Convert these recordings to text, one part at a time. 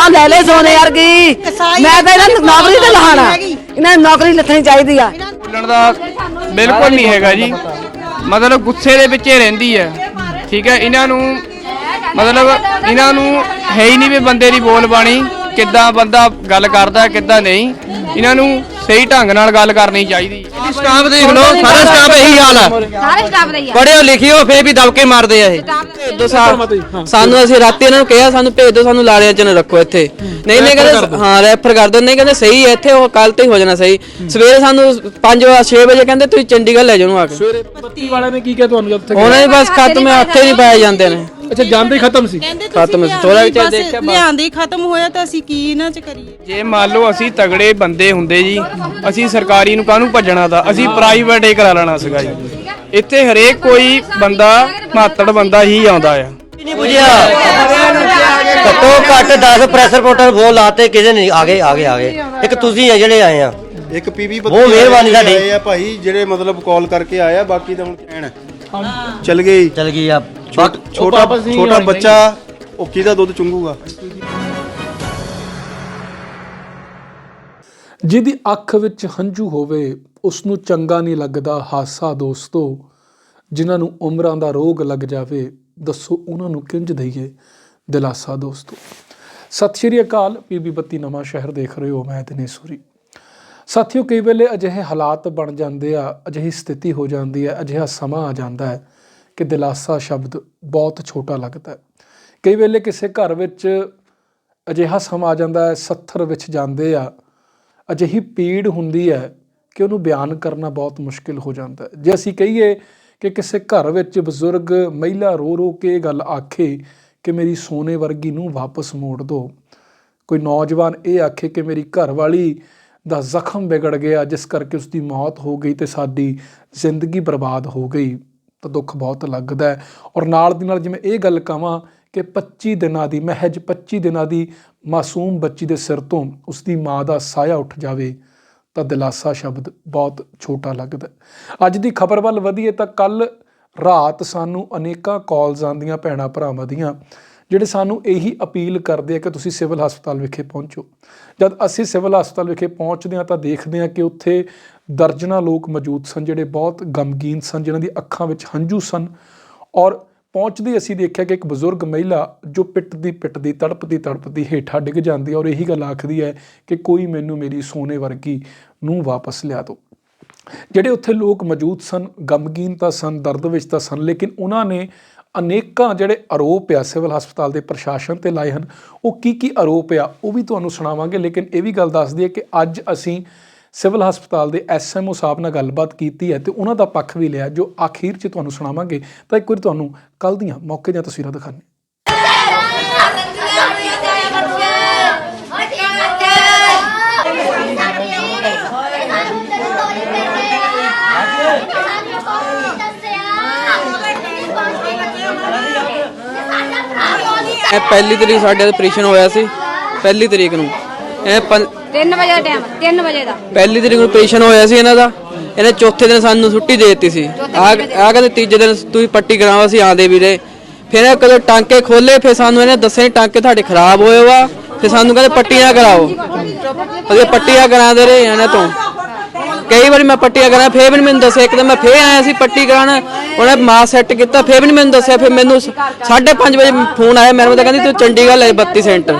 ਥਾਂ ਲੈ ਲੈ ਸੋਨੇ ਵਰਗੀ। ਮੈਂ ਤਾਂ ਇਹਨਾਂ ਨੂੰ ਨੌਕਰੀ ਤੇ ਲਹਾਣਾ। ਇਹਨਾਂ ਨੂੰ ਨੌਕਰੀ ਲੱਥਣੀ ਚਾਹੀਦੀ ਆ। ਬੋਲਣ ਦਾ ਬਿਲਕੁਲ ਨਹੀਂ ਹੈਗਾ ਜੀ। ਮਤਲਬ ਗੁੱਸੇ ਦੇ ਵਿੱਚ ਹੀ ਰਹਿੰਦੀ ਹੈ। ਠੀਕ ਹੈ ਇਹਨਾਂ ਨੂੰ ਮਤਲਬ ਇਹਨਾਂ ਨੂੰ ਹੈ ਹੀ ਨਹੀਂ ਵੀ ਬੰਦੇ ਦੀ ਬੋਲ ਬਾਣੀ ਕਿੱਦਾਂ ਬੰਦਾ ਗੱਲ ਕਰਦਾ ਕਿੱਦਾਂ ਨਹੀਂ। ਇਹਨਾਂ ਨੂੰ ਸਹੀ ਢੰਗ ਨਾਲ ਗੱਲ ਕਰਨੀ ਚਾਹੀਦੀ। ਸਟਾਫ ਦੇਖ ਲਓ ਸਾਰਾ ਸਟਾਫ ਇਹੀ ਹਾਲ ਆ। ਸਾਰੇ ਸਟਾਫ ਦਾ ਹੀ ਆ ਪੜਿਓ ਲਿਖਿਓ ਫੇਰ ਵੀ ਦਬਕੇ ਮਾਰਦੇ ਆ ਇਹ। ਭੇਜ ਦਿਓ ਸਾ- ਸਾਨੂੰ ਅਸੀਂ ਰਾਤੀ ਇਹਨਾਂ ਨੂੰ ਕਿਹਾ ਸਾਨੂੰ ਭੇਜ ਦਿਓ ਸਾਨੂੰ ਲਾੜਿਆਂ ਚ ਨਾ ਰੱਖੋ ਇੱਥੇ। ਨਹੀਂ ਨਹੀਂ ਕਹਿੰਦੇ ਹਾਂ ਰੈਫਰ ਕਰ ਦਿਓ ਨਹੀਂ ਕਹਿੰਦੇ ਸਹੀ ਹੈ ਇੱਥੇ ਉਹ ਕੱਲ ਤੇ ਹੀ ਹੋ ਜਾਣਾ ਸਹੀ। ਸਵੇਰੇ ਸਾਨੂੰ 5 6 ਵਜੇ ਕਹਿੰਦੇ ਤੁਸੀਂ ਚੰਡੀਗੜ੍ਹ ਲੈ ਜਾਓ ਉਹਨੂੰ ਆ ਕੇ। ਸਵੇਰੇ ਬੱਤੀ ਵਾਲਿਆਂ ਨੇ ਕੀ ਕਿਹਾ ਤੁਹਾਨੂੰ ਜਦ ਤੱਕ? ਉਹਨਾਂ ਦੇ ਬਸ ਖਤਮ ਹੈ ਹੱਥੇ ਨਹੀਂ ਪਾਏ ਜਾਂਦੇ ਨੇ। ਅੱਛਾ ਜਾਂਦੇ ਹੀ ਖਤਮ ਸੀ। ਕਹਿੰਦੇ ਖਤਮ ਤੁਸੀਂ ਥੋੜਾ ਜਿਹਾ ਦੇਖਿਆ ਬਸ। ਲਿਆਂਦੇ ਹੀ ਖਤਮ ਹੋਇਆ ਤਾਂ ਅਸੀਂ ਕੀ ਇਹਨਾਂ ਚ ਕਰੀਏ? ਜੇ ਮੰਨ ਲਓ ਅਸੀਂ ਤਗੜੇ ਬੰਦੇ ਹੁੰਦੇ ਜੀ ਅਸੀਂ ਸਰਕਾਰੀ ਨੂੰ ਕਾਹਨੂੰ ਭੱਜਣਾ ਦਾ? ਅਸੀਂ ਪ੍ਰਾਈਵੇਟ ਹੀ ਕਰਾ ਲੈਣਾ ਸੀਗਾ ਜੀ। ਇੱਥੇ ਹਰੇਕ ਕੋਈ ਬੰਦਾ ਮਾਤੜ ਬੰਦਾ ਹੀ ਆਉਂਦਾ ਆ। ਨਹੀਂ ਬੁਝਿਆ। ਘੱਟੋ ਘੱਟ 10 ਪ੍ਰੈਸ ਰਿਪੋਰਟਰ ਫੋਨ ਲਾਤੇ ਕਿਸੇ ਨਹੀਂ ਆਗੇ ਆਗੇ ਆਗੇ। ਇੱਕ ਤੁਸੀਂ ਆ ਜਿਹੜੇ ਆਏ ਆ। ਇੱਕ ਪੀਵੀ ਬਹੁਤ ਮਿਹਰਬਾਨੀ ਤੁਹਾਡੀ। ਆਏ ਆ ਭਾਈ ਜਿਹੜੇ ਮਤਲਬ ਕਾਲ ਕਰਕੇ ਆਇਆ ਬਾਕੀ ਤਾਂ ਹੁਣ ਕਹਿਣ। ਚਲ ਗਈ। ਚਲ ਗਈ ਆ। ਛੋਟ- ਛੋਟਾ ਛੋਟਾ ਬੱਚਾ ਉਹ ਕਿਹਦਾ ਦੁੱਧ ਚੁੰਗੂਗਾ ਜਿਹਦੀ ਅੱਖ ਵਿੱਚ ਹੰਝੂ ਹੋਵੇ ਉਸ ਨੂੰ ਚੰਗਾ ਨਹੀਂ ਲੱਗਦਾ ਹਾਸਾ ਦੋਸਤੋ। ਜਿਨ੍ਹਾਂ ਨੂੰ ਉਮਰਾਂ ਦਾ ਰੋਗ ਲੱਗ ਜਾਵੇ ਦੱਸੋ ਉਹਨਾਂ ਨੂੰ ਕਿੰਜ ਦਈਏ ਦਿਲਾਸਾ ਦੋਸਤੋ। ਸਤਿ ਸ਼੍ਰੀ ਅਕਾਲ ਪੀਬੀ ਬੱਤੀ ਨਵਾਂ ਸ਼ਹਿਰ ਦੇਖ ਰਹੇ ਹੋ ਮੈਂ ਦਿਨੇਸ਼ ਸੂਰੀ। ਸਾਥੀਓ, ਕਈ ਵੇਲੇ ਅਜਿਹੇ ਹਾਲਾਤ ਬਣ ਜਾਂਦੇ ਆ, ਅਜਿਹੀ ਸਥਿਤੀ ਹੋ ਜਾਂਦੀ ਹੈ, ਅਜਿਹਾ ਸਮਾਂ ਆ ਜਾਂਦਾ ਹੈ ਕਿ ਦਿਲਾਸਾ ਸ਼ਬਦ ਬਹੁਤ ਛੋਟਾ ਲੱਗਦਾ ਹੈ। ਕਈ ਵੇਲੇ ਕਿਸੇ ਘਰ ਵਿੱਚ ਅਜਿਹਾ ਸਮਾਂ ਆ ਜਾਂਦਾ ਹੈ, ਸੱਥਰ ਵਿੱਚ ਜਾਂਦੇ ਆ, ਅਜਿਹੀ ਪੀੜ ਹੁੰਦੀ ਹੈ ਕਿ ਉਹਨੂੰ ਬਿਆਨ ਕਰਨਾ ਬਹੁਤ ਮੁਸ਼ਕਿਲ ਹੋ ਜਾਂਦਾ ਹੈ। ਜੇ ਅਸੀਂ ਕਹੀਏ ਕਿ ਕਿਸੇ ਘਰ ਵਿੱਚ ਬਜ਼ੁਰਗ ਮਹਿਲਾ ਰੋ ਰੋ ਕੇ ਇਹ ਗੱਲ ਆਖੇ ਕਿ ਮੇਰੀ ਸੋਨੇ ਵਰਗੀ ਨੂੰ ਵਾਪਸ ਮੋੜ ਦਿਓ ਕੋਈ ਨੌਜਵਾਨ ਇਹ ਆਖੇ ਕਿ ਮੇਰੀ ਘਰ ਵਾਲੀ ਦਾ ਜ਼ਖਮ ਵਿਗੜ ਗਿਆ, ਜਿਸ ਕਰਕੇ ਉਸ ਦੀ ਮੌਤ ਹੋ ਗਈ ਤੇ ਸਾਡੀ ਜ਼ਿੰਦਗੀ ਬਰਬਾਦ ਹੋ ਗਈ। ਤਾਂ ਦੁੱਖ ਬਹੁਤ ਲੱਗਦਾ ਔਰ ਨਾਲ ਦੀ ਨਾਲ ਜਿਵੇਂ ਇਹ ਗੱਲ ਕਹਾਂ ਕਿ 25 ਦਿਨਾਂ ਦੀ ਮਹਿਜ 25 ਦਿਨਾਂ ਦੀ ਮਾਸੂਮ ਬੱਚੀ ਦੇ ਸਿਰ ਤੋਂ ਉਸ ਦੀ ਮਾਂ ਦਾ ਸਾਇਆ ਉੱਠ ਜਾਵੇ, ਤਾਂ ਦਿਲਾਸਾ ਸ਼ਬਦ ਬਹੁਤ ਛੋਟਾ ਲੱਗਦਾ ਅੱਜ ਦੀ ਖਬਰ ਵੱਲ ਵਧੀਏ ਤਾਂ ਕੱਲ ਰਾਤ ਸਾਨੂੰ ਅਨੇਕਾਂ ਕਾਲਸ ਆਉਂਦੀਆਂ ਭੈਣਾਂ ਭਰਾਵਾਂ ਦੀਆਂ ਜਿਹੜੇ ਸਾਨੂੰ ਇਹੀ ਅਪੀਲ ਕਰਦੇ ਆ ਕਿ ਤੁਸੀਂ ਸਿਵਲ ਹਸਪਤਾਲ ਵਿਖੇ ਪਹੁੰਚੋ। ਜਦ ਅਸੀਂ ਸਿਵਲ ਹਸਪਤਾਲ ਵਿਖੇ ਪਹੁੰਚਦੇ ਹਾਂ ਤਾਂ ਦੇਖਦੇ ਹਾਂ ਕਿ ਉੱਥੇ ਦਰਜਨਾਂ ਲੋਕ ਮੌਜੂਦ ਸਨ, ਜਿਹੜੇ ਬਹੁਤ ਗਮਗੀਨ ਸਨ, ਜਿਨ੍ਹਾਂ ਦੀ ਅੱਖਾਂ ਵਿੱਚ ਹੰਝੂ ਸਨ। ਔਰ ਪਹੁੰਚਦੇ ਅਸੀਂ ਦੇਖਿਆ ਕਿ ਇੱਕ ਬਜ਼ੁਰਗ ਮਹਿਲਾ ਜੋ ਪਿੱਟਦੀ ਪਿੱਟਦੀ, ਤੜਪਦੀ ਤੜਪਦੀ ਹੇਠਾਂ ਡਿੱਗ ਜਾਂਦੀ ਔਰ ਇਹੀ ਗੱਲ ਆਖਦੀ ਹੈ ਕਿ ਕੋਈ ਮੈਨੂੰ ਮੇਰੀ ਸੋਨੇ ਵਰਗੀ ਨੂੰ ਵਾਪਸ ਲਿਆ ਦਿਓ। ਜਿਹੜੇ ਉੱਥੇ ਲੋਕ ਮੌਜੂਦ ਸਨ ਗਮਗੀਨ ਤਾਂ ਸਨ, ਦਰਦ ਵਿੱਚ ਤਾਂ ਸਨ, ਲੇਕਿਨ ਉਹਨਾਂ ਨੇ ਅਨੇਕਾਂ ਜਿਹੜੇ ਆਰੋਪ ਆ ਸਿਵਲ ਹਸਪਤਾਲ ਦੇ ਪ੍ਰਸ਼ਾਸਨ ਤੇ ਲਾਏ ਹਨ, ਉਹ ਕੀ ਕੀ ਆਰੋਪ ਆ, ਉਹ ਵੀ ਤੁਹਾਨੂੰ ਸੁਣਾਵਾਂਗੇ। ਲੇਕਿਨ ਇਹ ਵੀ ਗੱਲ ਦੱਸ ਦਈਏ ਕਿ ਅੱਜ ਅਸੀਂ ਸਿਵਲ ਹਸਪਤਾਲ ਦੇ ਐਸਐਮਓ ਸਾਹਿਬ ਨਾਲ ਗੱਲਬਾਤ ਕੀਤੀ ਹੈ ਤੇ ਉਹਨਾਂ ਦਾ ਪੱਖ ਵੀ ਲਿਆ, ਜੋ ਆਖੀਰ 'ਚ ਤੁਹਾਨੂੰ ਸੁਣਾਵਾਂਗੇ। ਤਾਂ ਇੱਕ ਵਾਰੀ ਤੁਹਾਨੂੰ ਕੱਲ ਦੀਆਂ ਮੌਕੇ ਦੀਆਂ ਤਸਵੀਰਾਂ ਦਿਖਾਉਂਦੇ ਇਹ ਪਹਿਲੀ ਤਰੀਕ ਸਾਡੇ ਆਪਰੇਸ਼ਨ ਹੋਇਆ ਸੀ ਪਹਿਲੀ ਤਰੀਕ ਨੂੰ। ਇਹ ਪੰ- 3 ਵਜੇ ਦਾ ਟਾਈਮ 3 ਵਜੇ ਦਾ। ਪਹਿਲੀ ਤਰੀਕ ਨੂੰ ਆਪਰੇਸ਼ਨ ਹੋਇਆ ਸੀ ਇਹਨਾਂ ਦਾ। ਇਹਨੇ ਚੌਥੇ ਦਿਨ ਸਾਨੂੰ ਛੁੱਟੀ ਦੇ ਦਿੱਤੀ ਸੀ। ਆ ਆ ਕਹਿੰਦੇ ਤੀਜੇ ਦਿਨ ਤੁਸੀਂ ਪੱਟੀ ਕਰਾਓ ਅਸੀਂ ਆਂਦੇ ਵੀਰੇ ਫਿਰ ਇਹ ਕਦੋਂ ਟਾਂਕੇ ਖੋਲੇ ਫਿਰ ਸਾਨੂੰ ਇਹਨੇ ਦੱਸੇ ਟਾਂਕੇ ਤੁਹਾਡੇ ਖਰਾਬ ਹੋਏ ਵਾ। ਫਿਰ ਸਾਨੂੰ ਕਹਿੰਦੇ ਪੱਟੀਆਂ ਕਰਾਓ। ਅਸੀਂ ਪੱਟੀਆਂ ਕਰਾਉਂਦੇ ਰਹੇ ਇਹਨਾਂ ਤੋਂ। ਕਈ ਵਾਰੀ ਮੈਂ ਪੱਟੀਆਂ ਕਰਾਂ, ਫੇਰ ਵੀ ਨੀ ਮੈਨੂੰ ਦੱਸਿਆ। ਇੱਕ ਦਿਨ ਮੈਂ ਫੇਰ ਆਇਆ ਸੀ ਪੱਟੀ ਕਰਾਉਣ ਉਹਨੇ ਮਾਸ ਸੈੱਟ ਕੀਤਾ, ਫੇਰ ਵੀ ਨੀ ਮੈਨੂੰ ਦੱਸਿਆ। ਫਿਰ ਮੈਨੂੰ 5:30 ਵਜੇ ਫੋਨ ਆਇਆ ਮੈਨੂੰ ਤਾਂ ਕਹਿੰਦੀ ਤੂੰ ਚੰਡੀਗੜ੍ਹ ਲੈ 32 ਸੈਂਟਰ।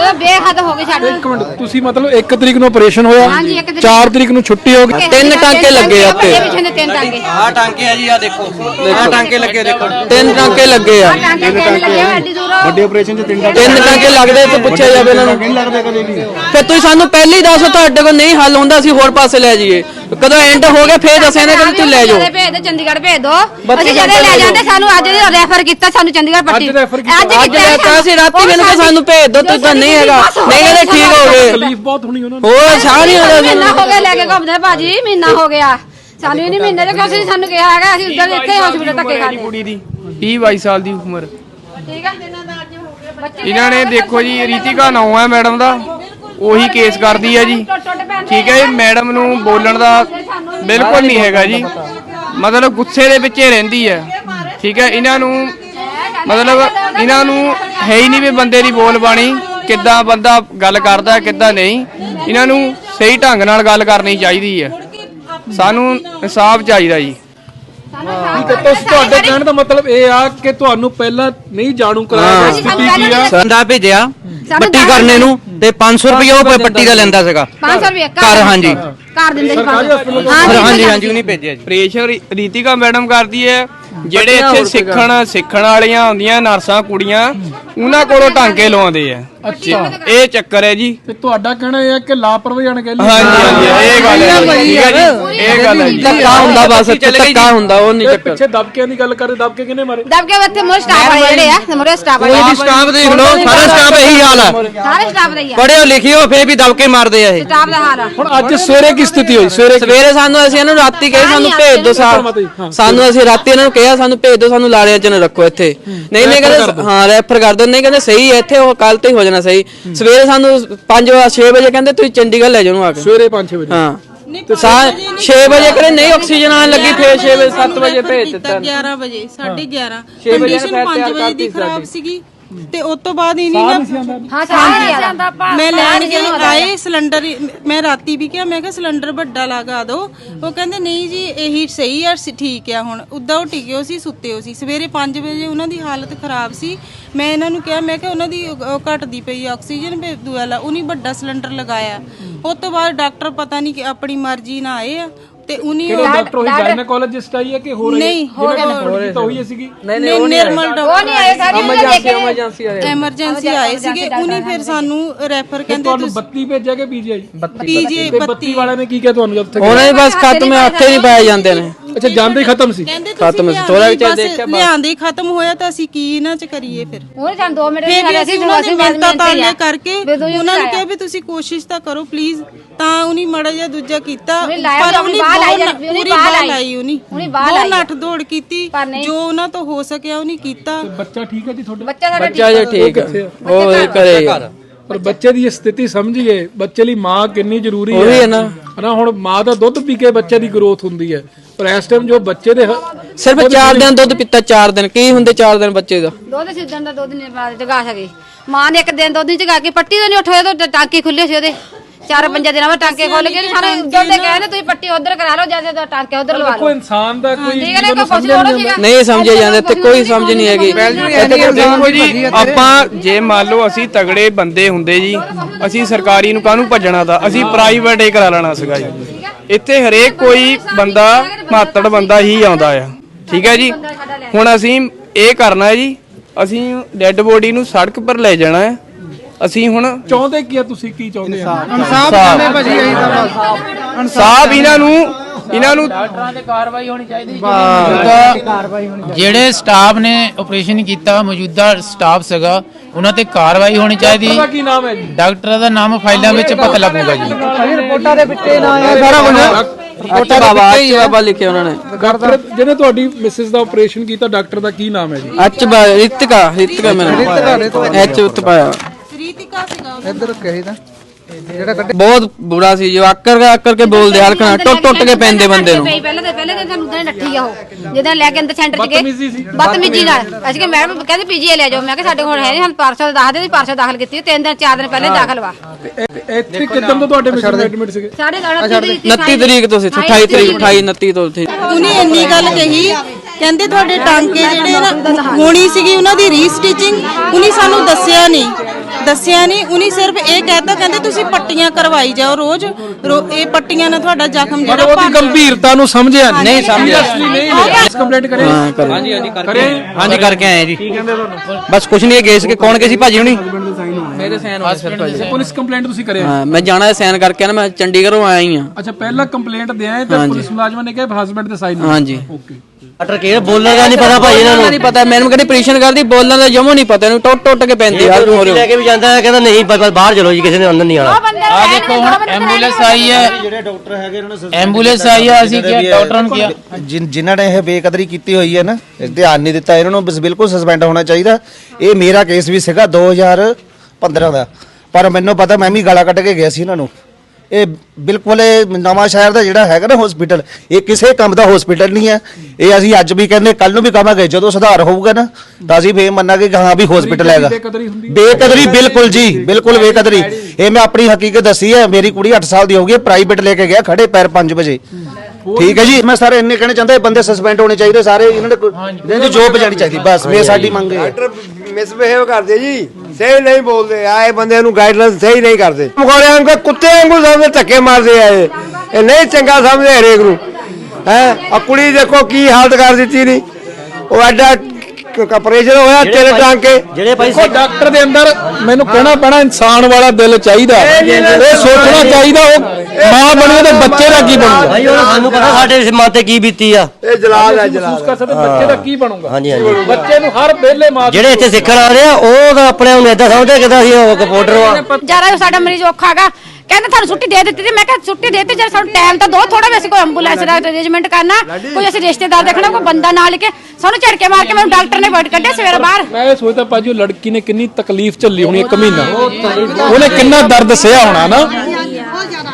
ਜਦੋਂ ਬੇਹੱਦ ਹੋ ਗਏ ਸਾਡੇ। ਇੱਕ ਮਿੰਟ ਤੁਸੀਂ ਮਤਲਬ 1 ਤਰੀਕ ਨੂੰ ਆਪਰੇਸ਼ਨ ਹੋਇਆ ਹਾਂਜੀ, ਇੱਕ ਤਰੀਕ 4 ਤਰੀਕ ਨੂੰ ਛੁੱਟੀ ਹੋ ਗਈ। ਤਿੰਨ ਟਾਂਕੇ ਲੱਗੇ ਆ। ਪਿੱਛੇ ਦੇ ਤਿੰਨ ਟਾਂਕੇ। ਆਹ ਟਾਂਕੇ ਆ ਜੀ ਆ ਦੇਖੋ। ਆਹ ਟਾਂਕੇ ਲੱਗੇ ਦੇਖੋ। ਤਿੰਨ ਟਾਂਕੇ ਲੱਗੇ ਆ। ਟਾਂਕੇ ਤਿੰਨ ਲੱਗੇ ਹੋਏ ਐਡੀ ਦੂਰੋਂ। ਵੱਡੇ ਆਪਰੇਸ਼ਨ ਚ ਤਿੰਨ ਤਿੰਨ ਟਾਂਕੇ ਲੱਗਦੇ ਤੇ ਪੁੱਛਿਆ ਜਾਵੇ ਇਹਨਾਂ ਨੂੰ। ਨਹੀਂ ਲੱਗਦਾ ਕਦੇ ਵੀ ਫਿਰ ਤੁਸੀਂ ਸਾਨੂੰ ਪਹਿਲੇ ਹੀ ਦੱਸੋ ਤੁਹਾਡੇ ਕੋਲ ਨਹੀਂ ਹੱਲ ਹੁੰਦਾ ਅਸੀਂ ਹੋਰ ਪਾਸੇ ਲੈ ਜਾਈਏ। ਕਦੋਂ ਐਂਡ ਹੋ ਗਿਆ ਫੇਰ ਦੱਸਿਆ ਨਾ ਕਿ ਤੁਸੀਂ ਲੈ ਜਾਓ। ਭੇਜ ਦਿਓ ਚੰਡੀਗੜ੍ਹ ਭੇਜ ਦੋ ਬੱਤੀ ਅਸੀਂ ਜਿਹੜੇ ਲੈ ਜਾਂਦੇ ਸਾਨੂੰ ਅੱਜ ਰੈਫਰ ਕੀਤਾ ਸਾਨੂੰ ਚੰਡੀਗੜ੍ਹ ਪੱਟੀ। ਅੱਜ refer ਕੀਤਾ। ਅੱਜ ਲੈਤਾ ਸੀ ਰਾਤੀ ਮੈਨੂੰ ਕਿ ਸਾਨੂੰ ਭੇਜ ਦਿਓ ਤੁਸੀਂ ਤਾਂ ਨਹੀਂ ਹੈਗਾ। ਨਹੀਂ ਕਹਿੰਦੇ ਠੀਕ ਹੋ ਗਏ। ਤਕਲੀਫ ਬਹੁਤ ਹੋਣੀ ਉਹਨਾਂ ਨੂੰ। ਹੋਰ ਸਾਰੀ ਹੋ ਗਿਆ ਮਹੀਨਾ ਹੋ ਗਿਆ ਲੈ ਕੇ ਘੁੰਮਦੇ ਭਾਜੀ ਮਹੀਨਾ ਹੋ ਗਿਆ। ਸਾਨੂੰ ਇਹ ਨਹੀਂ ਮਹੀਨੇ ਦੇ ਨਹੀਂ ਸਾਨੂੰ ਕਿਹਾ ਹੈਗਾ ਅਸੀਂ ਉੱਧਰ ਇੱਥੇ ਹਸਪੀਟਲ ਧੱਕੇ ਮੇਰੀ ਖਾਂਦੇ ਕੁੜੀ ਦੀ। 20 22 ਸਾਲ ਦੀ ਉਮਰ। ਠੀਕ ਆ? ਬੱਚੇ ਇਹਨਾਂ ਨੇ ਦੇਖੋ ਜੀ ਰੀਤਿਕਾ ਨਾਮ ਹੈ ਮੈਡਮ ਦਾ। ਉਹੀ ਕੇਸ ਕਰਦੀ ਹੈ ਜੀ। ਠੀਕ ਹੈ ਜੀ ਮੈਡਮ ਨੂੰ ਬੋਲਣ ਦਾ ਬਿਲਕੁਲ ਨਹੀਂ ਹੈਗਾ ਜੀ। ਮਤਲਬ ਗੁੱਸੇ ਦੇ ਵਿੱਚ ਹੀ ਰਹਿੰਦੀ ਹੈ। ਠੀਕ ਹੈ ਇਹਨਾਂ ਨੂੰ ਮਤਲਬ ਇਹਨਾਂ ਨੂੰ ਹੈ ਹੀ ਨਹੀਂ ਵੀ ਬੰਦੇ ਦੀ ਬੋਲ ਬਾਣੀ। ਕਿੱਦਾਂ ਬੰਦਾ ਗੱਲ ਕਰਦਾ ਕਿੱਦਾਂ ਨਹੀਂ ਇਹਨਾਂ ਨੂੰ ਸਹੀ ਢੰਗ ਨਾਲ ਗੱਲ ਕਰਨੀ ਚਾਹੀਦੀ ਹੈ। ਸਾਨੂੰ ਇਨਸਾਫ ਚਾਹੀਦਾ ਜੀ। ਠੀਕ ਹੈ। ਤੁਸੀਂ ਤੁਹਾਡੇ ਕਹਿਣ ਦਾ ਮਤਲਬ ਇਹ ਆ ਕਿ ਤੁਹਾਨੂੰ ਪਹਿਲਾਂ ਨਹੀਂ ਜਾਣੂ ਕਰਾਇਆ ਗਿਆ ਸਥਿਤੀ ਕੀ ਆ? ਸੰਦਾ ਭੇਜਿਆ ਪੱਟੀ ਕਰਨੇ ਨੂੰ ਤੇ 500 ਰੁਪਏ ਉਹ ਪੱਟੀ ਦਾ ਲੈਂਦਾ ਸੀਗਾ। 500 ਰੁਪਏ ਘਰ ਹਾਂਜੀ। ਕਰ ਦਿੰਦੇ ਸੀ ਸਰਕਾਰੀ ਹਾਂਜੀ। ਹਾਂਜੀ ਉਹਨੇ ਭੇਜਿਆ ਜੀ। ਪ੍ਰੇਸ਼ਰ ਰੀਤਿਕਾ ਮੈਡਮ ਕਰਦੀ ਹੈ ਜਿਹੜੇ ਇੱਥੇ ਸਿੱਖਣ ਸਿੱਖਣ ਵਾਲੀਆਂ ਆਉਂਦੀਆਂ ਨਰਸਾਂ ਕੁੜੀਆਂ ਉਹਨਾਂ ਕੋਲੋਂ ਟਾਂਕੇ ਲਵਾਉਂਦੇ ਆ। ਇਹ ਚੱਕਰ ਹੈ ਜੀ। ਤੇ ਤੁਹਾਡਾ ਕਹਿਣਾ ਇਹ ਹੈ ਕਿ ਲਾਪਰਵਾਹੀ ਅਣਗਹਿਲੀ ਹਾਂਜੀ ਹਾਂਜੀ ਇਹ ਗੱਲ ਹੈ ਜੀ, ਠੀਕ ਹੈ ਜੀ। ਇਹ ਗੱਲ ਹੈ ਜੀ। ਧੱਕਾ ਹੁੰਦਾ ਬਸ ਧੱਕਾ ਹੁੰਦਾ ਉਹ ਨਹੀਂ ਚੱਕਰ। ਪਿੱਛੇ ਦਬਕਿਆਂ ਦੀ ਗੱਲ ਕਰਦੇ ਦਬਕੇ ਕਿਹਨੇ ਮਾਰੇ? ਦਬ ਕੇ ਇੱਥੇ ਮੋਰ ਸਟਾਫ ਵਾਲੇ ਜਿਹੜੇ ਆ ਮੋਰੇ ਸਟਾਫ ਵਾਲੇ। ਕੋਈ ਵੀ ਸਟਾਫ ਦੇਖ ਲਓ ਸਾਰਾ ਸਟਾਫ ਇਹੀ ਹਾਲ ਆ। ਸਾਰੇ ਸਟਾਫ ਦਾ ਹੀ ਆ। ਪੜਿਓ ਲਿਖਿਓ ਫੇਰ ਵੀ ਦਬਕੇ ਮਾਰਦੇ ਆ ਇਹ। ਸਟਾਫ ਦਾ ਹਾਲ ਆ। ਹੁਣ ਅੱਜ ਸਵੇਰੇ ਕੀ ਸਥਿਤੀ ਹੋਈ? ਸਵੇਰੇ ਕੀ- ਸਵੇਰੇ ਸਾਨੂੰ ਅਸੀਂ ਇਹਨਾਂ ਨੂੰ ਰਾਤੀ ਕਹੇ ਸਾਨੂੰ ਭੇਜ ਦਿਓ ਸਾ- ਸਾਨੂੰ ਅਸੀਂ ਰਾਤੀ ਇਹਨਾਂ ਨੂੰ ਕਿਹਾ ਸਾਨੂੰ ਭੇਜ ਦਿਓ ਸਾਨੂੰ ਲਾੜਿਆਂ ਚ ਨਾ ਰੱਖੋ ਇੱਥੇ। ਨਹੀਂ ਨਹੀਂ ਕਹਿੰਦੇ ਹਾਂ ਰੈਫਰ ਕਰ ਦਿਓ। ਨਹੀਂ ਕਹਿੰਦੇ ਸਹੀ ਹੈ ਇੱਥੇ ਉਹ ਕੱਲ ਤੇ ਹੀ ਹੋ ਜਾਣਾ ਸਹੀ। ਸਵੇਰੇ ਸਾਨੂੰ 5 6 ਵਜੇ ਕਹਿੰਦੇ ਤੁਸੀਂ ਚੰਡੀਗੜ੍ਹ ਲੈ ਜਾਓ ਉਹਨੂੰ ਆ ਕੇ। ਸਵੇਰੇ 5-6 ਵਜੇ। ਹਾਂ। ਤੇ ਸਾ 6 ਵਜੇ ਕਹਿੰਦੇ ਨਹੀਂ ਆਕਸੀਜਨ ਆਣ ਲੱਗੀ ਫੇਰ 6 ਵਜੇ 7 ਵਜੇ ਭੇਜ ਦਿੱਤਾ। 11 ਵਜੇ 11:30 ਛੇ ਵਜੇ ਕੰਡੀਸ਼ਨ ਫੈਰ 5 ਤਿਆਰ ਵਜੇ ਦੀ ਖਰਾਬ ਸੀਗੀ। ਤੇ ਉਸ ਤੋਂ ਬਾਅਦ ਇਹਨੀ ਨਾ ਹਾਂ ਸਾਰੇ ਆਂਦਾ ਮੈਂ ਲੈਣ ਗਈ ਆਏ ਸਿਲੰਡਰ ਹੀ- ਮੈਂ ਰਾਤੀ ਵੀ ਕਿਹਾ ਮੈਂ ਕਿਹਾ ਸਿਲੰਡਰ ਵੱਡਾ ਲਗਾ ਦਿਓ ਉਹ ਕਹਿੰਦੇ ਨਹੀਂ ਜੀ ਇਹੀ ਸਹੀ ਆ ਸ- ਠੀਕ ਆ ਹੁਣ। ਉਦਾਂ ਉਹ ਟਿਕਿਓ ਹੋ ਸੀ ਸੁੱਤੇ ਹੋ ਸੀ। ਸਵੇਰੇ 5 ਵਜੇ ਉਹਨਾਂ ਦੀ ਹਾਲਤ ਖਰਾਬ ਸੀ। ਮੈਂ ਇਹਨਾਂ ਨੂੰ ਕਿਹਾ ਮੈਂ ਕਿਹਾ ਉਹਨਾਂ ਦੀ ਉਹ- ਉਹ ਘਟਦੀ ਪਈ ਆਕਸੀਜਨ ਵੀ ਦੁਆਲਾ ਉਹਨੇ ਵੱਡਾ ਸਿਲੰਡਰ ਲਗਾਇਆ। ਉਸ ਤੋਂ ਬਾਅਦ ਡਾਕਟਰ ਪਤਾ ਨਹੀਂ ਕਿ ਆਪਣੀ ਮਰਜ਼ੀ ਨਾਲ ਆਏ ਆ। ਤੇ ਉਹਨੇ ਕਿਹੜੇ ਡਾਕਟਰ ਹੋਈ ਗਾਇਨੋਕੋਲੋਜਿਸਟ ਆਈ ਹੈ ਕਿ ਹੋਰ ਨਹੀਂ ਹੋਰ ਤਾਂ ਹੋਈ ਸੀਗੀ। ਨਹੀਂ ਨਿਰਮਲ ਉਹ ਨਹੀਂ ਆਏ ਸਾਰੇ ਉਹਨਾਂ ਐਮਰਜੈਂਸੀ ਆਏ। ਐਮਰਜੈਂਸੀ ਆਏ ਸੀਗੇ ਉਹਨੇ ਫਿਰ ਸਾਨੂੰ ਰੈਫਰ ਕਹਿੰਦੇ ਤੁਹਾਨੂੰ 32 ਭੇਜਿਆ ਕਿ ਪੀਜੀਆਈ? ਪੀਜੀ ਤੇ 32 ਵਾਲਿਆਂ ਨੇ ਕੀ ਕਿਹਾ ਤੁਹਾਨੂੰ ਜਦ ਤੱਕ ਉਹਨਾਂ ਦੇ ਬਸ ਖਤਮ ਹੈ ਹੱਥੇ ਨਹੀਂ ਪਾਏ ਜਾਂਦੇ ਨੇ। ਅੱਛਾ ਜਾਂਦੇ ਹੀ ਖਤਮ ਸੀ। ਕਹਿੰਦੇ ਖਤਮ ਤੁਸੀਂ ਸੀ, ਲਿਆਂਦੇ ਜਿਹਾ ਹੀ ਦੇਖਿਆ ਬਸ। ਲਿਆਂਦੇ ਹੀ ਖਤਮ ਹੋਇਆ ਤਾਂ ਅਸੀਂ ਕੀ ਇਹਨਾਂ ਚ ਕਰੀਏ ਫਿਰ? ਉਹ ਸਾਨੂੰ 2 ਮਿੰਟ ਫਿਰ ਵੀ ਅਸੀਂ ਉਹਨਾਂ ਦੀ ਮਿਹਨਤਾਂ ਤਾਲੇ ਕਰਕੇ ਉਹਨਾਂ ਨੂੰ ਕਿਹਾ ਵੀ ਤੁਸੀਂ ਕੋਸ਼ਿਸ਼ ਤਾਂ ਕਰੋ ਪਲੀਜ਼ ਤਾਂ ਉਹਨੇ ਮੜਾ ਜਿਹਾ ਦੂਜਾ ਕੀਤਾ ਵੀ ਉਹਨੇ ਬਾਹਰ ਲਾਈ ਬਹੁਤ- ਵੀ ਉਹਨੇ ਪੂਰੀ ਬਾਹਰ ਬਾਹਰ ਲਾਈ। ਲਾਈ ਉਹਨੇ। ਉਹਨੇ ਬਾਹਰ ਬਹੁਤ ਲਾਈ ਨੱਠ ਦੌੜ ਕੀਤੀ। ਪਰ ਨਹੀਂ। ਜੋ ਉਹਨਾਂ ਤੋਂ ਹੋ ਸਕਿਆ ਉਹਨੇ ਕੀਤਾ। ਬੱਚਾ ਠੀਕ ਹੈ ਜੀ ਤੁਹਾਡਾ? ਬੱਚਾ ਸਾਡਾ ਬੱਚਾ ਜੇ ਠੀਕ ਹੈ ਉਹ ਇਹ ਕਰੇ ਹੀ ਆ। ਪਰ ਬੱਚੇ ਦੀ ਇਹ ਸਥਿਤੀ ਸਮਝੀਏ ਬੱਚੇ ਲਈ ਮਾਂ ਕਿੰਨੀ ਜ਼ਰੂਰੀ ਹੈ ਉਹੀ ਹੈ। ਨਾ। ਹਨਾ ਹੁਣ ਮਾਂ ਦਾ ਦੁੱਧ ਪੀ ਕੇ ਬੱਚੇ ਦੀ ਗਰੋਥ ਹੁੰਦੀ ਹੈ। ਪਰ ਇਸ ਟਾਈਮ ਜੋ ਬੱਚੇ ਦੇ ਹ- ਸਿਰਫ 4 ਦਿਨ ਦੁੱਧ ਪੀਤਾ 4 ਦਿਨ। ਕੀ ਹੁੰਦੇ 4 ਦਿਨ ਬੱਚੇ ਦਾ? ਦੁੱਧ ਸਿੱਧਣ ਦਾ ਦੁੱਧ ਨਹੀਂ ਬਾਅਦ ਜਗਾ ਸਕੇ। ਮਾਂ ਨੇ ਇੱਕ ਦਿਨ ਦੁੱਧ ਨਹੀਂ ਜਗਾ ਕੇ ਪੱਟੀ ਤੋਂ ਨਹੀਂ ਉੱਠੇ ਤਾਂ ਟਾਂਕੇ ਖੁੱਲੇ ਸੀ ਉਹਦੇ। ਚਾਰ ਪੰਜਾਂ ਦਿਨਾਂ ਬਾਅਦ ਟਾਂਕੇ ਖੋਲ ਕੇ ਸਾਨੂੰ ਉਦੋਂ ਦੇ ਕਹਿੰਦੇ ਤੁਸੀਂ ਪੱਟੀ ਉਧਰ ਕਰਾ ਲਓ ਜਾਂ ਜਦੋਂ ਟਾਂਕੇ ਉਧਰ ਲਵਾ ਕੋਈ ਲਓ। ਇਨਸਾਨ ਦਾ ਕੋਈ ਠੀਕ ਹੈ ਨਾ ਕੋਈ ਪੁੱਛ ਲਓ ਸੀਗਾ ਨਹੀਂ ਸਮਝਿਆ ਜਾਂਦਾ ਇੱਥੇ ਕੋਈ ਸਮਝ ਨਹੀਂ ਹੈਗੀ। ਦੇਖੋ ਜੀ ਆਪਾਂ ਜੇ। ਮੰਨ ਲਓ ਅਸੀਂ ਤਗੜੇ ਬੰਦੇ ਹੁੰਦੇ ਜੀ ਅਸੀਂ ਸਰਕਾਰੀ ਨੂੰ ਕਾਹਨੂੰ ਭੱਜਣਾ ਤਾਂ ਅਸੀਂ ਪ੍ਰਾਈਵੇਟ ਹੀ ਕਰਾ ਲੈਣਾ ਸੀਗਾ ਜੀ। ਇੱਥੇ ਹਰੇਕ ਕੋਈ ਬੰਦਾ ਮਾਤੜ ਬੰਦਾ ਹੀ ਆਉਂਦਾ ਆ। ਠੀਕ ਹੈ ਜੀ? ਹੁਣ ਅਸੀਂ ਇਹ ਕਰਨਾ ਹੈ ਜੀ ਅਸੀਂ ਡੈੱਡ ਬੋਡੀ ਨੂੰ ਸੜਕ ਪਰ ਲੈ ਜਾਣਾ ਹੈ। ਅਸੀਂ ਹੁਣ ਚਾਹੁੰਦੇ ਕੀ ਆ ਤੁਸੀਂ ਕੀ ਚਾਹੁੰਦੇ ਆ? ਸਾਹਿਬ ਇਹਨਾਂ ਨੂੰ ਇਹਨਾਂ ਨੂੰ ਜਿਹੜੇ ਸਟਾਫ ਨੇ ਆਪਰੇਸ਼ਨ ਕੀਤਾ ਮੌਜੂਦਾ ਸਟਾਫ ਸੀਗਾ ਉਹਨਾਂ ਤੇ ਕਾਰਵਾਈ ਹੋਣੀ ਚਾਹੀਦੀ। ਉਹਦਾ ਕੀ ਨਾਮ ਹੈ ਜੀ? ਡਾਕਟਰ ਦਾ ਨਾਮ ਫਾਈਲਾਂ ਵਿੱਚ ਪਤਾ ਲੱਗੂਗਾ ਜੀ। ਅੱਛਾ ਬਾਬਾ ਅੱਛ ਬਾਬਾ ਲਿਖਿਆ ਉਹਨਾਂ ਨੇ। ਡਾਕਟਰ ਜਿਹਨੇ ਤੁਹਾਡੀ ਮਿਸਿਸ ਦਾ ਆਪਰੇਸ਼ਨ ਕੀਤਾ ਡਾਕਟਰ ਦਾ ਕੀ ਨਾਮ ਹੈ ਜੀ? ਅੱਛ ਬਾ ਰਿਤਿਕਾ ਰਿਤਿਕਾ ਮੈਂ ਐਚ ਉੱਤ ਪਾਇਆ। ਸੀਗਾ। ਬਹੁਤ ਬੁਰਾ ਸੀ ਜੋ ਆਕਰ ਆਕਰ ਕੇ ਬੋਲਦੇ ਹਲਕਣਾ ਟੁੱਟ ਟੁੱਟ ਕੇ ਪੈਂਦੇ ਬੰਦੇ ਨੂੰ। ਪਈ ਪਹਿਲੇ ਤੇ ਪਹਿਲੇ ਦਿਨ ਸਾਨੂੰ ਉਦੋਂ ਨੱਠੀ ਆ ਉਹ। ਜਦੋਂ ਲੈ ਕੇ ਅੰਦਰ ਸੈਂਟਰ ਚ ਬਦਤਮੀਜ਼ੀ ਸੀ। ਗਏ ਬਦਤਮੀਜ਼ੀ ਨਾਲ। ਅਸੀਂ ਕਿ ਮੈਡਮ ਕਹਿੰਦੇ ਪੀਜੀਏ ਲੈ ਜਾਓ। ਮੈਂ ਕਿ ਸਾਡੇ ਕੋਲ ਹੈ ਨਹੀਂ ਸਾਨੂੰ ਪਰਸੋਂ ਦੱਸ ਦੇ ਪਰਸੋਂ ਦਾਖਲ ਕੀਤੀ ਤਿੰਨ ਦਿਨ ਚਾਰ ਦਿਨ ਪਹਿਲੇ ਦਾਖਲ ਵਾ। ਤੇ ਇੱਥੇ ਕਿਦਾਂ ਤੋਂ ਤੁਹਾਡੇ ਮਿਸਿਸ ਐਡਮਿਟ ਸੀਗੇ? ਸਾਡੇ ਨਾਲ 29 ਤਰੀਕ ਤੋਂ ਸੀ 28 ਤਰੀਕ 28 29 ਤੋਂ ਸੀ। ਉਹਨੇ ਇੰਨੀ ਗੱਲ ਕਹੀ ਕਹਿੰਦੇ ਤੁਹਾਡੇ ਟਾਂਕੇ ਜਿਹੜੇ ਨਾ ਹੋਣੀ ਸੀਗੀ ਉਹਨਾਂ ਦੀ ਰੀਸਟਿਚਿੰਗ ਉਹਨੇ ਸਾਨੂੰ ਦੱਸਿਆ ਨਹੀਂ ਦੱਸਿਆ ਨਹੀਂ ਉਹਨੇ ਸਿਰਫ ਇਹ ਕਹਿਤਾ ਕਹਿੰਦੇ ਤੁਸੀਂ ਪੱਟੀਆਂ ਕਰਵਾਈ ਜਾਓ ਰੋਜ਼। ਰੋ- ਇਹ ਪੱਟੀਆਂ ਨਾਲ ਤੁਹਾਡਾ ਜ਼ਖਮ ਪਰ ਜਿਹੜਾ ਉਹਦੀ ਭਰ- ਗੰਭੀਰਤਾ ਨੂੰ ਸਮਝਿਆ ਨਹੀਂ। ਸਮਝਿਆ। ਇਸ ਕੰਪਲੇਂਟ ਕਰੇ। ਹਾਂ ਕਰੋ। ਕਰੇ। ਹਾਂਜੀ ਕਰਕੇ ਆਏ ਜੀ। ਕੀ ਕਹਿੰਦੇ ਤੁਹਾਨੂੰ? ਬਸ ਕੁਛ ਨਹੀਂ ਗਏ ਸੀ ਕੌਣ ਗਏ ਸੀ ਭਾਜੀ ਹੁਣੀ? ਮੇਰੇ ਸਾਈਨ ਹੋਏ ਸਰ ਭਾਜੀ। ਪੁਲਿਸ ਕੰਪਲੇਂਟ ਤੁਸੀਂ ਕਰੇ ਹਾਂ ਮੈਂ ਜਾਣਾ ਸਾਈਨ ਕਰਕੇ ਨਾ ਮੈਂ ਚੰਡੀਗੜ੍ਹੋਂ ਆਇਆ ਹੀ ਆ ਅੱਛਾ ਪਹਿਲਾਂ ਕੰਪਲੇਂਟ ਦੇ ਆਏ ਤੇ ਪੁਲਿਸ ਮੁਲਾਜ਼ਮਾਂ ਨੇ ਕਿਹਾ ਹਸਬੰਡ ਦੇ ਸਾਈਨ ਹਾਂਜੀ। ਓਕੇ ਡਾਕਟਰ ਕੀ ਬੋਲਣ ਦਾ ਨਹੀਂ ਪਤਾ ਭਾਈ ਇਹਨਾਂ ਨੂੰ। ਨਹੀਂ ਪਤਾ। ਮੈਨੂੰ ਕਹਿੰਦੀ ਆਪਰੇਸ਼ਨ ਕਰਦੀ ਬੋਲਣ ਦਾ ਜਮੋ ਨਹੀਂ ਪਤਾ। ਇਹਨੂੰ ਟੁੱਟ ਟੁੱਟ ਕੇ ਪੈਂਦੀ ਆ ਹੋ। ਲੈ ਕੇ ਵੀ ਜਾਂਦਾ ਹੈ ਕਹਿੰਦਾ ਨਹੀਂ ਬਾਹਰ ਚਲੋ ਜੀ ਕਿਸੇ ਨੇ ਅੰਦਰ ਨਹੀਂ ਆਣਾ ਆ ਦੇਖੋ ਹੁਣ ਐਂਬੂਲੈਂਸ ਆਈ ਹੈ। ਜਿਹੜੇ ਡਾਕਟਰ ਹੈਗੇ ਉਹਨਾਂ ਨੂੰ ਐਂਬੂਲੈਂਸ ਆਈ ਹੈ ਅਸੀਂ ਕਿਹਾ ਡਾਕਟਰਾਂ ਨੂੰ ਕਿਹਾ। ਜਿਨ- ਜਿਨ੍ਹਾਂ ਨੇ ਇਹ ਬੇਕਦਰੀ ਕੀਤੀ ਹੋਈ ਹੈ ਨਾ ਧਿਆਨ ਨਹੀਂ ਦਿੱਤਾ ਇਹਨਾਂ ਨੂੰ ਬਸ ਬਿਲਕੁਲ ਸਸਪੈਂਡ ਹੋਣਾ ਚਾਹੀਦਾ। ਇਹ ਮੇਰਾ ਕੇਸ ਵੀ ਸੀਗਾ 2015 ਦਾ। ਪਰ ਮੈਨੂੰ ਪਤਾ ਮੈਂ ਵੀ ਗਾਲਾਂ ਕੱਢ ਕੇ ਗਿਆ ਸੀ ਇਹਨਾਂ ਨੂੰ। ਇਹ ਬਿਲਕੁਲ ਇਹ ਨਵਾਂ ਸ਼ਹਿਰ ਦਾ ਜਿਹੜਾ ਹੈਗਾ ਨਾ ਹਸਪੀਟਲ ਇਹ ਕਿਸੇ ਕੰਮ ਦਾ ਹਸਪੀਟਲ ਨਹੀਂ ਹੈ। ਇਹ ਅਸੀਂ ਅੱਜ ਵੀ ਕਹਿੰਦੇ ਕੱਲ ਨੂੰ ਵੀ ਕਹਾਂਗੇ ਜਦੋਂ ਸੁਧਾਰ ਹੋਊਗਾ ਨਾ ਤਾਂ ਅਸੀਂ ਫੇਰ ਮੰਨਾਂਗੇ ਕਿ ਹਾਂ ਵੀ ਹਸਪੀਟਲ ਹੈਗਾ। ਬੇਕਦਰੀ ਹੁੰਦੀ ਬੇਕਦਰੀ ਬਿਲਕੁਲ ਜੀ ਬਿਲਕੁਲ ਬੇਕਦਰੀ ਇਹ ਮੈਂ ਆਪਣੀ ਹਕੀਕਤ ਦੱਸੀ ਹੈ ਮੇਰੀ ਕੁੜੀ 8 ਸਾਲ ਦੀ ਹੋ ਗਈ ਪ੍ਰਾਈਵੇਟ ਲੈ ਕੇ ਗਿਆ ਖੜੇ ਪੈਰ 5 ਵਜੇ। ਠੀਕ ਹੈ ਜੀ ਮੈਂ ਸਾਰੇ ਇੰਨੇ ਕਹਿਣਾ ਚਾਹੁੰਦਾ ਇਹ ਬੰਦੇ ਸਸਪੈਂਡ ਹੋਣੇ ਚਾਹੀਦੇ ਸਾਰੇ ਇਹਨਾਂ ਦੇ ਕੋਈ- ਇਹਨਾਂ ਦੀ ਜੋਬ ਜਾਣੀ ਚਾਹੀਦੀ ਬਸ ਇਹ ਸਾਡੀ ਮੰਗ ਹੈ। ਮਿਸਬਿਹੇਵ ਕਰਦੇ ਜੀ। ਸਹੀ ਨਹੀਂ ਬੋਲਦੇ। ਆਏ ਬੰਦੇ ਨੂੰ ਗਾਈਡਲਾਈਨ ਸਹੀ ਨਹੀਂ ਕਰਦੇ। ਮਗੋਰਿਆਂ ਨੂੰ ਕੁੱਤੇ ਵਾਂਗੂ ਸਮਝਦੇ, ਧੱਕੇ ਮਾਰਦੇ ਆ ਇਹ। ਨਹੀਂ ਚੰਗਾ ਸਮਝਦੇ ਹਰੇਕ ਨੂੰ। ਹੈ? ਆ ਕੁੜੀ ਦੇਖੋ ਕੀ ਹਾਲਤ ਕਰ ਦਿੱਤੀ ਨਹੀਂ ਉਹ ਐਡਾ ਆਪਰੇਸ਼ਨ ਹੋਇਆ ਤੇਰੇ ਟਾਂਕੇ? ਜਿਹੜੇ ਭਾਈ ਦੇਖੋ ਡਾਕਟਰ ਦੇ ਅੰਦਰ ਮੈਨੂੰ ਕਹਿਣਾ ਪੈਣਾ ਇਨਸਾਨ ਵਾਲਾ ਦਿਲ ਚਾਹੀਦਾ। ਇਹ ਸੋਚਣਾ ਚਾਹੀਦਾ ਉਹ ਮਾਂ ਬਣੀ ਉਹਦੇ ਬੱਚੇ ਦਾ ਕੀ ਬਣੂਗਾ? ਭਾਈ ਉਹ ਸਾਨੂੰ ਪਤਾ ਸਾਡੇ ਸਿਮਾਂ ਤੇ ਕੀ ਬੀਤੀ ਆ। ਇਹ ਜਲਾਲ ਹੈ ਮਹਿਸੂਸ ਜਲਾਲ ਕਰ ਸਕਦੇ ਬੱਚੇ ਦਾ ਕੀ ਬਣੂਗਾ। ਹਾਂਜੀ ਹਾਂਜੀ। ਬੱਚੇ ਨੂੰ ਹਰ ਵੇਲੇ ਮਾਂ ਜਿਹੜੇ ਇੱਥੇ ਸਿੱਖਣ ਆ ਰਹੇ ਆ ਉਹ ਤਾਂ ਆਪਣੇ ਨੂੰ ਇਦਾਂ ਸਮਝਦੇ ਕਿ ਅਸੀਂ ਉਹ ਰਿਪੋਰਟਰ ਆ। ਜਰਾ ਸਾਡਾ ਮਰੀਜ਼ ਔਖਾ ਹੈਗਾ। ਕਹਿੰਦੇ ਤੁਹਾਨੂੰ ਛੁੱਟੀ ਦੇ ਦਿੱਤੀ ਤੇ ਮੈਂ ਕਿਹਾ ਛੁੱਟੀ ਦੇ ਦਿੱਤੀ ਜਦ ਸਾਨੂੰ ਟਾਈਮ ਤਾਂ ਦੋ ਥੋੜਾ ਵੀ ਅਸੀਂ ਕੋਈ ਐਂਬੂਲੈਂਸ ਦਾ ਅਰੇਂਜਮੈਂਟ ਕਰਨਾ ਕੋਈ ਅਸੀਂ ਰਿਸ਼ਤੇਦਾਰ ਦੇਖਣਾ ਕੋਈ ਬੰਦਾ ਨਾਲ ਕੇ। ਸਾਨੂੰ ਝੜਕੇ ਮਾਰ ਕੇ ਮੈਨੂੰ ਡਾਕਟਰ ਨੇ ਵਰਡ ਕੱਢਿਆ ਸਵੇਰੇ ਬਾਹਰ। ਮੈਂ ਇਹ ਸੋਚਦਾ ਭਾਜੀ ਉਹ ਲੜਕੀ ਨੇ ਕਿੰਨੀ ਤਕਲੀਫ ਝੱਲੀ ਹੋਣੀ ਇੱਕ ਮਹੀਨਾ। ਉਹਨੇ ਕਿੰਨਾ ਦਰਦ ਸਹਿਆ ਹੋਣਾ ਨਾ।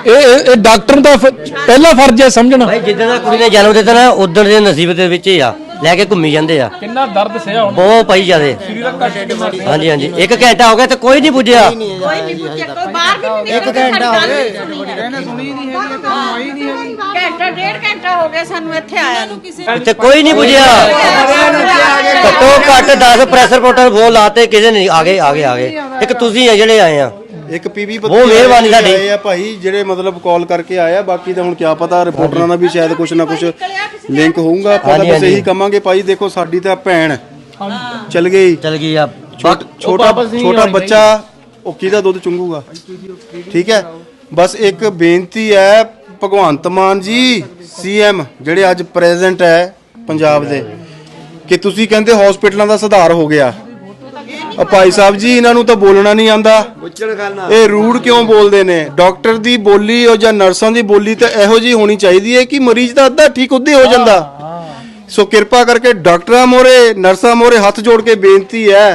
ਇਹ ਇਹ ਇਹ ਡਾਕਟਰ ਫ- ਪਹਿਲਾ ਫਰਜ਼ ਹੈ ਸਮਝਣਾ। ਭਾਈ ਜਿੱਦਾਂ ਦਾ ਕੁੜੀ ਨੇ ਜਨਮ ਦਿੱਤਾ ਨਾ ਉਦੋਂ ਦੇ ਨਸੀਬ ਦੇ ਵਿੱਚ ਹੀ ਆ। ਲੈ ਕੇ ਘੁੰਮੀ ਜਾਂਦੇ ਆ। ਕਿੰਨਾ ਦਰਦ ਸਹਿਆ ਹੋਣਾ? ਬਹੁਤ ਪਈ ਜਾਦੇ ਹਾਂਜੀ ਹਾਂਜੀ। ਇੱਕ ਘੰਟਾ ਹੋ ਗਿਆ ਤੇ ਕੋਈ ਨਹੀਂ ਪੁੱਜਿਆ। ਘੰਟਾ ਡੇਢ ਘੰਟਾ ਹੋ ਗਿਆ ਸਾਨੂੰ ਇੱਥੇ ਆਇਆ ਨੂੰ। ਕਿਸੇ ਇੱਥੇ ਕੋਈ ਨਹੀਂ ਪੁੱਜਿਆ। ਘੱਟੋ ਘੱਟ 10 ਪ੍ਰੈਸ਼ਰ ਪੋਰਟਲ ਫੋਨ ਲਾਤੇ ਕਿਸੇ ਨੇ ਆਗੇ ਆਗੇ ਆਗੇ ਇੱਕ ਤੁਸੀਂ ਆ ਜਿਹੜੇ ਆਏ ਆ। ਇੱਕ ਪੀਵੀ ਬਹੁਤ ਮਿਹਰਬਾਨੀ ਸਾਡੀ। ਆਏ ਆ ਭਾਈ ਜਿਹੜੇ ਮਤਲਬ ਕਾਲ ਕਰਕੇ ਆਏ ਆ ਬਾਕੀ ਤਾਂ ਹੁਣ ਕੀ ਪਤਾ ਰਿਪੋਰਟਰਾਂ ਦਾ ਵੀ ਸ਼ਾਇਦ ਕੁਝ ਨਾ ਕੁਝ ਲਿੰਕ ਹੋਊਗਾ। ਆਪਾਂ ਤਾਂ ਹਾਂਜੀ, ਬਸ ਇਹੀ। ਕਵਾਂਗੇ ਭਾਈ ਦੇਖੋ ਸਾਡੀ ਤਾਂ ਭੈਣ ਚਲ ਗਈ। ਚਲ ਗਈ ਆ। ਛੋਟ- ਛੋਟਾ ਛੋਟਾ ਬੱਚਾ ਉਹ ਕਿਹਦਾ ਦੁੱਧ ਚੁੰਗੂਗਾ ਠੀਕ ਹੈ? ਬਸ ਇੱਕ ਬੇਨਤੀ ਹੈ ਭਗਵੰਤ ਮਾਨ ਜੀ ਸੀਐਮ ਜਿਹੜੇ ਅੱਜ ਪ੍ਰੈਜ਼ੈਂਟ ਹੈ ਪੰਜਾਬ ਦੇ ਕਿ ਤੁਸੀਂ ਕਹਿੰਦੇ ਹਸਪੀਟਲਾਂ ਦਾ ਸੁਧਾਰ ਹੋ ਗਿਆ। ਆ ਭਾਈ ਸਾਹਿਬ ਜੀ ਇਹਨਾਂ ਨੂੰ ਤਾਂ ਬੋਲਣਾ ਨਹੀਂ ਆਂਦਾ ਇਹ ਰੂਡ ਕਿਉਂ ਬੋਲਦੇ ਨੇ? ਡਾਕਟਰ ਦੀ ਬੋਲੀ ਉਹ ਜਾਂ ਨਰਸਾਂ ਦੀ ਬੋਲੀ ਤਾਂ ਇਹੋ ਜੀ ਹੋਣੀ ਚਾਹੀਦੀ ਹੈ ਕਿ ਮਰੀਜ਼ ਦਾ ਅੱਧਾ ਠੀਕ ਉੱਦੇ ਹੋ ਜਾਂਦਾ। ਸੋ ਕਿਰਪਾ ਕਰਕੇ ਡਾਕਟਰਾਂ ਮੋਰੇ ਨਰਸਾਂ ਮੋਰੇ ਹੱਥ ਜੋੜ ਕੇ ਬੇਨਤੀ ਹੈ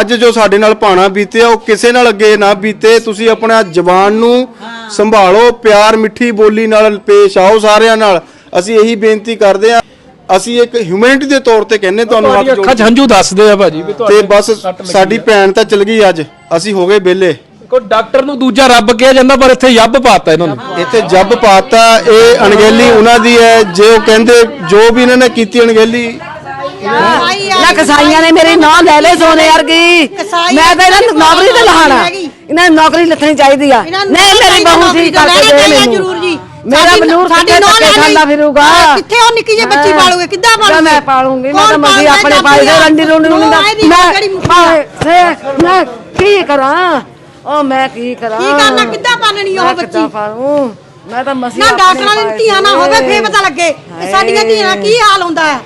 ਅੱਜ ਜੋ ਸਾਡੇ ਨਾਲ ਭਾਣਾ ਬੀਤਿਆ ਉਹ ਕਿਸੇ ਨਾਲ ਅੱਗੇ ਨਾ ਬੀਤੇ। ਤੁਸੀਂ ਆਪਣਾ ਜ਼ਬਾਨ ਨੂੰ ਸੰਭਾਲੋ ਪਿਆਰ ਮਿੱਠੀ ਬੋਲੀ ਨਾਲ ਪੇਸ਼ ਆਓ ਸਾਰਿਆਂ ਨਾਲ। ਅਸੀਂ ਇਹੀ ਬੇਨਤੀ ਕਰਦੇ ਹਾਂ। ਅਸੀਂ ਇੱਕ ਹਿਊਮੈਨਿਟੀ ਦੇ ਤੌਰ ਤੇ ਕਹਿੰਨੇ ਤੁਹਾਨੂੰ ਹੱਥ ਤੁਹਾਡੀ ਜੋੜ ਅੱਖਾਂ 'ਚ ਹੰਝੂ ਦੱਸਦੇ ਆ ਭਾਜੀ ਵੀ ਤੇ ਬਸ ਸਾਡੀ ਭੈਣ ਤਾਂ ਚਲ ਗਈ ਅੱਜ ਅਸੀਂ ਹੋ ਗਏ ਬੇਲੇ ਕੋ ਡਾਕਟਰ ਨੂੰ ਦੂਜਾ ਰੱਬ ਕਿਹਾ ਜਾਂਦਾ ਪਰ ਇੱਥੇ ਯੱਬ ਪਾਤਾ ਇਹਨਾਂ ਨੇ। ਇੱਥੇ ਜੱਬ ਪਾਤਾ ਇਹ ਅਣਗਹਿਲੀ ਉਹਨਾਂ ਦੀ ਹੈ ਜੇ ਉਹ ਕਹਿੰਦੇ ਜੋ ਵੀ ਇਹਨਾਂ ਨੇ ਕੀਤੀ ਅਣਗਹਿਲੀ। ਨਾ ਕਸਾਈਆਂ ਨੇ ਮੇਰੀ ਨਾਂ ਲੈ ਲੈ ਸੋਨੇ ਵਰਗੀ। ਮੈਂ ਤਾਂ ਇਹਨਾਂ ਨੂੰ ਨੌਕਰੀ ਤੇ ਲਹਾਣਾ। ਇਹਨਾਂ ਨੂੰ ਨੌਕਰੀ ਲੱਥਣੀ ਚਾਹੀਦੀ ਆ। ਨਹੀਂ ਮੇਰੀ ਬਹੂ ਸੀ ਕਰਕੇ ਦੇ ਮੈਨੂੰ। ਜੀ ਮੇਰਾ ਬਨੂਰ ਸਾਡੀ ਨੌਂ। ਖਾਂਦਾ ਫਿਰੂਗਾ। ਕਿੱਥੇ ਉਹ ਨਿੱਕੀ ਜਿਹੀ ਬੱਚੀ ਪਾਲੂਗੇ? ਕਿੱਦਾਂ ਪਾਲੂਗੇ ਮੈਂ ਪਾਲੂੰਗੀ? ਮੈਂ ਤਾਂ ਪਾਲੂਗਾ? ਆਪਣੇ ਪਾਈ ਦੇ। ਰੰਡੀ ਰੁੰਡੀ ਨੂੰ ਮੈਂ ਮੈਂ ਕੀ ਕਰਾਂ? ਉਹ ਮੈਂ ਕੀ ਕਰਾਂ? ਕੀ ਕਰਨਾ? ਕਿੱਦਾਂ ਪਾਲਣੀ ਉਹ ਬੱਚੀ? ਕਿੱਦਾਂ ਪਾਲੂੰ? ਮੈਂ ਤਾਂ ਮਸੀ ਨਾ ਡਾਕਟਰਾਂ ਦੀ ਧੀਆਂ ਨਾ ਹੋਵੇ ਫੇਰ ਪਤਾ ਲੱਗੇ ਕਿ ਸਾਡੀਆਂ ਧੀਆਂ ਕੀ ਹਾਲ ਹੁੰਦਾ ਹੈ।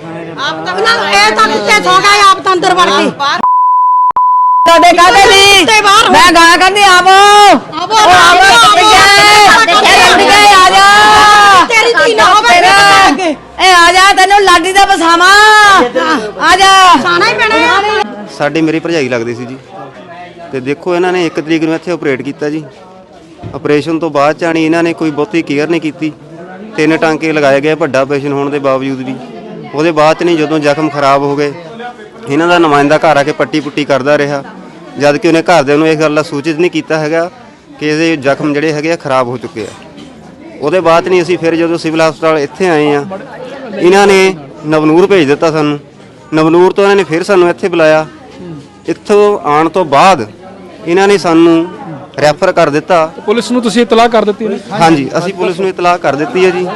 ਆਪ ਤਾਂ ਨੂੰ ਇਹ ਤਾਂ ਕੁੱਤੇ ਸੌ ਗਏ ਆਪ ਤਾਂ ਅੰਦਰ ਵੜ ਕੇ ਤੁਹਾਡੇ ਕਾਹਦੇ ਬਾਹਰ ਮੈਂ ਗਾਣਾ ਕਹਿੰਦੀ ਆਵੋ, ਉਹ ਆਵੋ ਆਵੋ, ਟਿੱਕੇ ਆਵੋ, ਟਿੱਕੇ ਆ ਜਾ ਤੇਰੀ ਧੀ ਨਾ ਹੋਵੇ ਫੇਰ ਪਤਾ ਲੱਗੇ ਇਹ ਆ ਜਾ ਤੈਨੂੰ ਲਾਡੀ ਦਾ ਬਸਾਵਾ ਆ ਜਾ ਸਾਣਾ ਹੀ ਪੈਣਾ ਸਾਡੀ ਮੇਰੀ ਭਰਜਾਈ ਲੱਗਦੀ ਸੀ ਜੀ। ਤੇ ਦੇਖੋ ਇਹਨਾਂ ਨੇ 1 ਤਰੀਕ ਨੂੰ ਇੱਥੇ ਆਪਰੇਟ ਕੀਤਾ ਜੀ। ਆਪਰੇਸ਼ਨ ਤੋਂ ਬਾਅਦ ਚਾਣੀ ਇਹਨਾਂ ਨੇ ਕੋਈ ਬਹੁਤੀ ਕੇਅਰ ਨਹੀਂ ਕੀਤੀ। ਤਿੰਨ ਟਾਂਕੇ ਲਗਾਏ ਗਏ ਵੱਡਾ ਆਪਰੇਸ਼ਨ ਹੋਣ ਦੇ ਬਾਵਜੂਦ ਵੀ। ਉਹਦੇ ਬਾਅਦ ਚ ਨਹੀਂ ਜਦੋਂ ਜ਼ਖਮ ਖਰਾਬ ਹੋ ਗਏ ਇਹਨਾਂ ਦਾ ਨੁਮਾਇੰਦਾ ਘਰ ਆ ਕੇ ਪੱਟੀ ਪੁੱਟੀ ਕਰਦਾ ਰਿਹਾ। ਜਦ ਕਿ ਉਹਨੇ ਘਰਦਿਆਂ ਨੂੰ ਇਸ ਗੱਲ ਦਾ ਸੂਚਿਤ ਨਹੀਂ ਕੀਤਾ ਹੈਗਾ ਕਿ ਇਹਦੇ ਜ਼ਖਮ ਜਿਹੜੇ ਹੈਗੇ ਆ ਖਰਾਬ ਹੋ ਚੁੱਕੇ ਆ। ਉਹਦੇ ਬਾਅਦ ਨਹੀਂ ਅਸੀਂ ਫਿਰ ਜਦੋਂ ਸਿਵਲ ਹਸਪਤਾਲ ਇੱਥੇ ਆਏ ਆ ਇਹਨਾਂ ਨੇ ਨਵਨੂਰ ਭੇਜ ਦਿੱਤਾ ਸਾਨੂੰ। ਨਵਨੂਰ ਤੋਂ ਇਹਨਾਂ ਨੇ ਫਿਰ ਸਾਨੂੰ ਇੱਥੇ ਬੁਲਾਇਆ। ਇੱਥੋਂ ਆਉਣ ਤੋਂ ਬਾਅਦ ਇਹਨਾਂ ਨੇ ਸਾਨੂੰ ਰੈਫਰ ਕਰ ਦਿੱਤਾ। ਪੁਲਿਸ ਨੂੰ ਤੁਸੀਂ ਇਤਲਾਹ ਕਰ ਦਿੱਤੀ ਹਾਂਜੀ ਅਸੀਂ ਪੁਲਿਸ ਨੂੰ ਇਤਲਾਹ ਕਰ ਦਿੱਤੀ ਹੈ ਜੀ।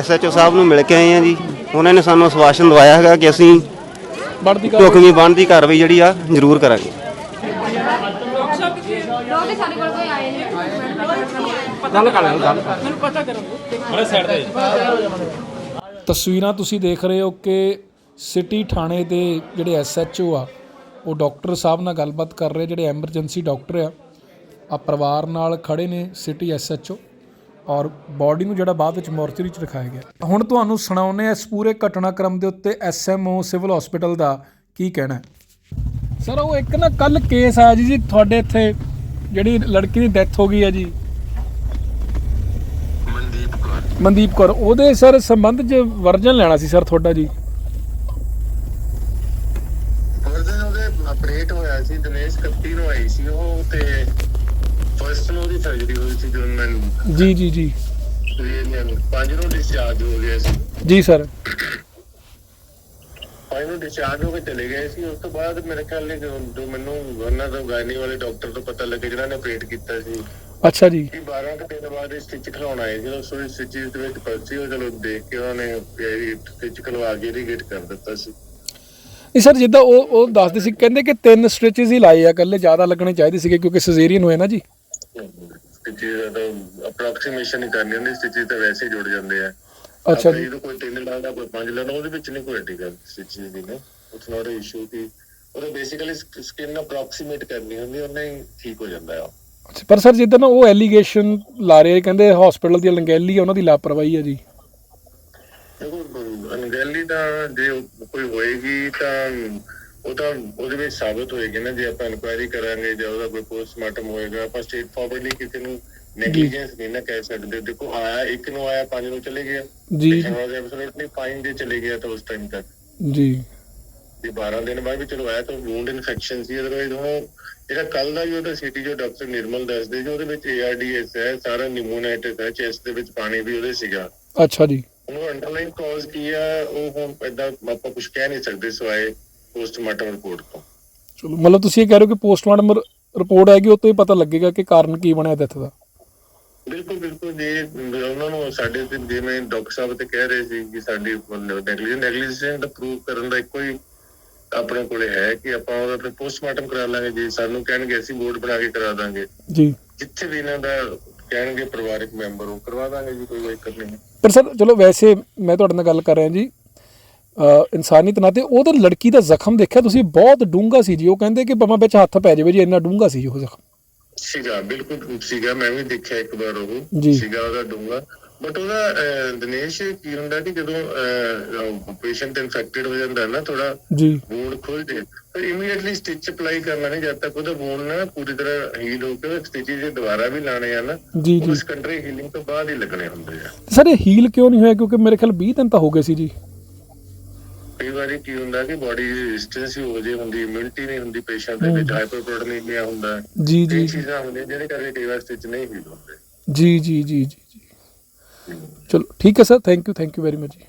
ਐਸਐਚਓ ਸਾਹਿਬ ਨੂੰ ਮਿਲ ਕੇ ਆਏ ਆ ਜੀ। ਉਹਨਾਂ ਨੇ ਸਾਨੂੰ ਆਸ਼ਵਾਸਨ ਦਵਾਇਆ ਹੈਗਾ ਕਿ ਅਸੀਂ ਬਣਦੀ ਕਰ ਢੁਕਵੀਂ ਬੰਦ ਦੀ ਕਾਰਵਾਈ ਜਿਹੜੀ ਆ ਜ਼ਰੂਰ ਕਰਾਂਗੇ। ਤਸਵੀਰਾਂ ਤੁਸੀਂ ਦੇਖ ਰਹੇ ਹੋ ਕਿ ਸਿਟੀ ਥਾਣੇ ਦੇ ਜਿਹੜੇ ਐਸਐਚਓ ਆ, ਉਹ ਡਾਕਟਰ ਸਾਹਿਬ ਨਾਲ ਗੱਲਬਾਤ ਕਰ ਰਹੇ, ਜਿਹੜੇ ਐਮਰਜੈਂਸੀ ਡਾਕਟਰ ਆ ਆ ਪਰਿਵਾਰ ਨਾਲ ਖੜੇ ਨੇ ਸਿਟੀ ਐਸਐਚਓ ਔਰ ਬਾਡੀ ਨੂੰ ਜਿਹੜਾ ਬਾਅਦ ਵਿੱਚ ਮੋਰਚਰੀ 'ਚ ਰਖਾਇਆ ਗਿਆ। ਹੁਣ ਤੁਹਾਨੂੰ ਸੁਣਾਉਂਦੇ ਆ ਇਸ ਪੂਰੇ ਘਟਨਾਕ੍ਰਮ ਦੇ ਉੱਤੇ ਐਸਐਮਓ ਸਿਵਲ ਹਸਪੀਟਲ ਦਾ ਕੀ ਕਹਿਣਾ ਹੈ। ਸਰ, ਉਹ ਇੱਕ ਨਾ ਕੱਲ ਕੇਸ ਆਇਆ ਜੀ ਜੀ ਤੁਹਾਡੇ ਇੱਥੇ ਜਿਹੜੀ ਲੜਕੀ ਦੀ ਡੈਥ ਹੋ ਗਈ ਹੈ ਜੀ। ਮਨਦੀਪ ਕੌਰ ਉਹਦੇ ਸਰ ਸੰਬੰਧ 'ਚ ਵਰਜਨ ਲੈਣਾ ਸੀ ਸਰ ਤੁਹਾਡਾ ਜੀ। ਵਰਜ਼ਨ ਉਹਦੇ ਆਪਰੇਟ ਹੋਇਆ ਸੀ ਦਿਨੇਸ਼ 31 ਨੂੰ ਆਈ ਸੀ ਉਹ ਤੇ ਫਸਟ ਨੂੰ ਉਹਦੀ ਸਰਜਰੀ ਹੋਈ ਸੀ ਜਦੋਂ ਮੈਂ ਜੀ ਜੀ ਜੀ। ਪੰਜ ਨੂੰ ਡਿਸਚਾਰਜ ਹੋ ਗਿਆ ਸੀ। ਜੀ ਸਰ। ਡਿਸਚਾਰਜ ਹੋ ਕੇ ਚਲੇ ਗਏ ਸੀ ਉਸ ਤੋਂ ਬਾਅਦ ਮੇਰੇ ਖਿਆਲ ਨਾਲ ਜੋ ਜੋ ਮੈਨੂੰ ਉਹਨਾਂ ਤੋਂ ਗਾਇਨੀ ਵਾਲੇ ਡਾਕਟਰ ਤੋਂ ਪਤਾ ਲੱਗਿਆ ਜਿਹਨਾਂ ਨੇ ਆਪਰੇਟ ਕੀਤਾ ਸੀ। ਅੱਛਾ ਜੀ। ਕਿ 12 ਕੁ ਦਿਨ ਬਾਅਦ ਇਹ ਸਟਿਚ ਖਲਾਉਣਾ ਹੈ ਜਦੋਂ ਸੋਈ ਸਟਿਚਸ ਦੇ ਵਿੱਚ ਪਰਚੀ ਉਹ ਚਲੋ ਦੇਖ ਕੇ ਉਹਨਾਂ ਨੇ ਸਟਿਚ ਖਲਵਾ ਕੇ ਰੀਗੇਟ ਕਰ ਦਿੱਤਾ ਸੀ। ਨਹੀਂ ਸਰ ਜਿੱਦਾਂ ਉਹ ਉਹ ਦੱਸਦੇ ਸੀ ਕਹਿੰਦੇ ਕਿ ਤਿੰਨ ਸਟਿਚਸ ਹੀ ਲਾਏ ਆ ਇਕੱਲੇ ਜ਼ਿਆਦਾ ਲੱਗਣੇ ਚਾਹੀਦੇ ਸੀਗੇ ਕਿਉਂਕਿ ਸਿਜ਼ੇਰੀਅਨ ਹੋਇਆ ਨਾ ਜੀ। ਸਟਿਚਸ ਦਾ ਅਪਰੋਕਸੀਮੇਸ਼ਨ ਹੀ ਕਰਨੀ ਹੁੰਦੀ ਸਟਿਚਸ ਤਾਂ ਵੈਸੇ ਹੀ ਜੁੜ ਜਾਂਦੇ ਆ। ਅੱਛਾ ਜੀ। ਕੋਈ ਤਿੰਨ ਲਾਉਂਦਾ ਕੋਈ ਪੰਜ ਲਾਉਂਦਾ ਉਹਦੇ ਵਿੱਚ ਨਹੀਂ ਕੋਈ ਗੱਲ ਸਟਿਚਸ ਦੀ ਨਾ। ਅ ਇਸ਼ੂ ਕਿ ਉਹਦਾ ਬੇਸਿਕਲੀ ਸਕਿਨ ਅਪਰੋਕਸੀਮੇਟ ਕਰਨੀ ਹੁੰਦੀ ਉਹਨੇ ਠੀਕ ਹੋ ਜਾਂਦਾ ਹੈ ਪਰ ਸਰ ਜਿੱਦਾਂ ਨਾ ਉਹ ਐਲੀਗੇਸ਼ਨ ਲਾ ਰਹੇ ਆ, ਕਹਿੰਦੇ ਹਸਪੀਟਲ ਦੀ ਲੰਗੈਲੀ ਆ ਉਹਨਾਂ ਦੀ ਲਾਪਰਵਾਹੀ ਆ ਜੀ। ਦੇਖੋ ਤਾਂ ਜੇ ਕੋਈ ਹੋਏਗੀ ਤਾਂ ਉਹ ਤਾਂ ਉਹਦੇ ਵਿੱਚ ਸਾਬਤ ਹੋਏਗੀ ਨਾ ਜੇ ਆਪਾਂ ਇਨਕੁਆਇਰੀ ਕਰਾਂਗੇ ਜਾਂ ਉਹਦਾ ਕੋਈ ਪੋਸਟਮਾਰਟਮ ਹੋਏਗਾ ਆਪਾਂ ਸਟੇਟ ਫਾਰਵਰਡਲੀ ਕਿਸੇ ਨੂੰ ਨੈਗਲੀਜੈਂਸ ਨਹੀਂ ਨਾ ਕਹਿ ਸਕਦੇ। ਦੇਖੋ ਆਇਆ ਇੱਕ ਨੂੰ ਆਇਆ ਪੰਜ ਨੂੰ ਚਲੇ ਗਿਆ। ਜੀ। ਵਾਸ ਐਬਸੋਲੂਟਲੀ ਫਾਈਨ ਜੇ ਚਲੇ ਗਿਆ ਤਾਂ ਉਸ ਟਾਈਮ ਤੱਕ। ਜੀ। ਜੇ 12 ਦਿਨ ਬਾਅਦ ਵੀ ਚਲੋ ਆਇਆ ਤਾਂ ਵੂੰਡ ਇਨਫੈਕਸ਼ਨ ਸੀ ਅਦਰਵਾਈਜ਼ ਹੁਣ ਜਿਹੜਾ ਕੱਲ ਦਾ ਵੀ ਉਹਦਾ ਸਿਟੀ ਜੋ ਡਾਕਟਰ ਨਿਰਮਲ ਦੱਸਦੇ ਜੋ ਉਹਦੇ ਵਿੱਚ ਏਆਰਡੀਐਸ ਹੈ ਸਾਰਾ ਨਿਮੋਨਾਈਟਿਸ ਹੈ ਚੈਸਟ ਦੇ ਵਿੱਚ ਪਾਣੀ ਵੀ ਉਹਦੇ ਸੀਗਾ। ਅੱਛਾ ਜੀ। ਉਹਨੂੰ ਅੰਡਰਲਾਈਨ ਕਾਜ਼ ਕੀ ਆ ਉਹ ਹੁਣ ਏਦਾਂ ਆਪਾਂ ਕੁਝ ਕਹਿ ਨਹੀਂ ਸਕਦੇ ਸਿਵਾਏ ਪੋਸਟਮਾਰਟਮ ਰਿਪੋਰਟ ਤੋਂ। ਚਲੋ ਮਤਲਬ ਤੁਸੀਂ ਇਹ ਕਹਿ ਰਹੇ ਹੋ ਕਿ ਪੋਸਟਮਾਰਟਮ ਰਿਪੋਰਟ ਆਏਗੀ ਉਹ ਤੋਂ ਹੀ ਪਤਾ ਲੱਗੇਗਾ ਕਿ ਕਾਰਨ ਕੀ ਬਣਿਆ ਡੈਥ ਦਾ। ਬਿਲਕੁਲ ਬਿਲਕੁਲ ਜੇ। ਉਹਨਾਂ ਨੂੰ ਸਾਡੇ ਤੇ ਜਿਵੇਂ ਡਾਕਟਰ ਸਾਹਿਬ ਤੇ ਕਹਿ ਰਹੇ ਸੀ ਕਿ ਸਾਡੀ ਨੈਗਲੀਜੈਂਸ ਨੈਗਲੀਜੈਂਸ ਦਾ ਪ੍ਰੂਵ ਕਰਨ ਦਾ ਇੱਕੋ ਹੀ ਆਪਣੇ ਕੋਲੇ ਹੈ ਕਿ ਆਪਾਂ ਉਹਦਾ ਫਿਰ ਪੋਸਟਮਾਰਟਮ ਕਰਾ ਲਾਂਗੇ ਜੇ ਸਾਨੂੰ ਕਹਿਣਗੇ ਅਸੀਂ ਬੋਰਡ ਬਣਾ ਕੇ ਕਰਾ ਦਾਂਗੇ। ਜੀ। ਜਿੱਥੇ ਵੀ ਇਹਨਾਂ ਦਾ ਕਹਿਣਗੇ ਪਰਿਵਾਰਕ ਮੈਂਬਰ ਉਹ ਕਰਵਾ ਦਾਂਗੇ ਜੀ ਕੋਈ ਦਿੱਕਤ ਨਹੀਂ। ਪਰ ਸਰ ਚਲੋ ਵੈਸੇ ਮੈਂ ਤੁਹਾਡੇ ਨਾਲ ਗੱਲ ਕਰ ਰਿਹਾ ਜੀ। ਅ, ਇਨਸਾਨੀਅਤ ਨਾਤੇ ਉਹ ਤਾਂ ਲੜਕੀ ਦਾ ਜ਼ਖਮ ਦੇਖਿਆ ਤੁਸੀਂ ਬਹੁਤ ਡੂੰਘਾ ਸੀ ਜੀ। ਉਹ ਕਹਿੰਦੇ ਕਿ ਬਮਾ ਵਿੱਚ ਹੱਥ ਪੈ ਜਾਵੇ ਜੀ ਇੰਨਾ ਡੂੰਘਾ ਸੀ ਉਹ ਜ਼ਖਮ। ਸੀਗਾ ਬਿਲਕੁਲ ਸੀਗਾ ਮੈਂ ਵੀ ਦੇਖਿਆ ਇੱਕ ਵਾਰ ਉਹ। ਸੀਗਾ ਉਹਦਾ ਡੂੰਗਾ ਬਟ ਉਹਦਾ ਦਿਨੇਸ਼ ਕੀ ਹੁੰਦਾ ਕਿ ਜਦੋਂ ਪੇਸ਼ੈਂਟ ਇਨਫੈਕਟਡ ਹੋ ਜਾਂਦਾ ਨਾ ਥੋੜਾ ਜੀ। ਵੂਡ ਖੁੱਲ ਜੇ ਫਿਰ ਇਮੀਡੀਏਟਲੀ ਸਟਿਚ ਅਪਲਾਈ ਕਰਨਾ ਨਹੀਂ ਜਦ ਤੱਕ ਉਹਦਾ ਵੂਡ ਨਾ ਪੂਰੀ ਤਰ੍ਹਾਂ ਹੀਲ ਹੋ ਕੇ ਸਟਿਚਸ ਜੇ ਦੁਬਾਰਾ ਵੀ ਲਾਣੇ ਆ ਨਾ ਜੀ ਜੀ। ਉਹ ਸੈਕੰਡਰੀ ਹੀਲਿੰਗ ਤੋਂ ਬਾਅਦ ਹੀ ਲੱਗਣੇ ਹੁੰਦੇ ਆ। ਸਰ ਇਹ ਹੀਲ ਕਿਉਂ ਨਹੀਂ ਹੋਇਆ? ਕਿਉਂਕਿ ਮੇਰੇ ਖਿਆਲ 20 ਦਿਨ ਤਾਂ ਹੋ ਗਏ ਸੀ ਜੀ। ਕਈ ਵਾਰੀ ਕੀ ਹੁੰਦਾ ਕਿ ਬਾਡੀ ਰੈਜ਼ਿਸਟੈਂਸ ਹੀ ਹੋ ਜੇ ਹੁੰਦੀ ਇਮਿਊਨਿਟੀ ਨਹੀਂ ਹੁੰਦੀ ਪੇਸ਼ੈਂਟ ਦੇ ਵਿੱਚ ਹਾਈਪਰਪ੍ਰੋਟੀਨੀਮੀਆ ਹੁੰਦਾ। ਜੀ ਇਹ ਜੀ ਚੀਜ਼ਾਂ ਹੁੰਦੀਆਂ ਜਿਹੜੇ ਕਰਕੇ ਕਈ ਵਾਰ ਸਟਿਚ ਨਹੀਂ ਹੀਲ ਹੁੰਦੇ। ਜੀ ਜੀ ਜੀ ਜੀ। ਚਲੋ ਠੀਕ ਹੈ sir thank you thank you very much ਜੀ।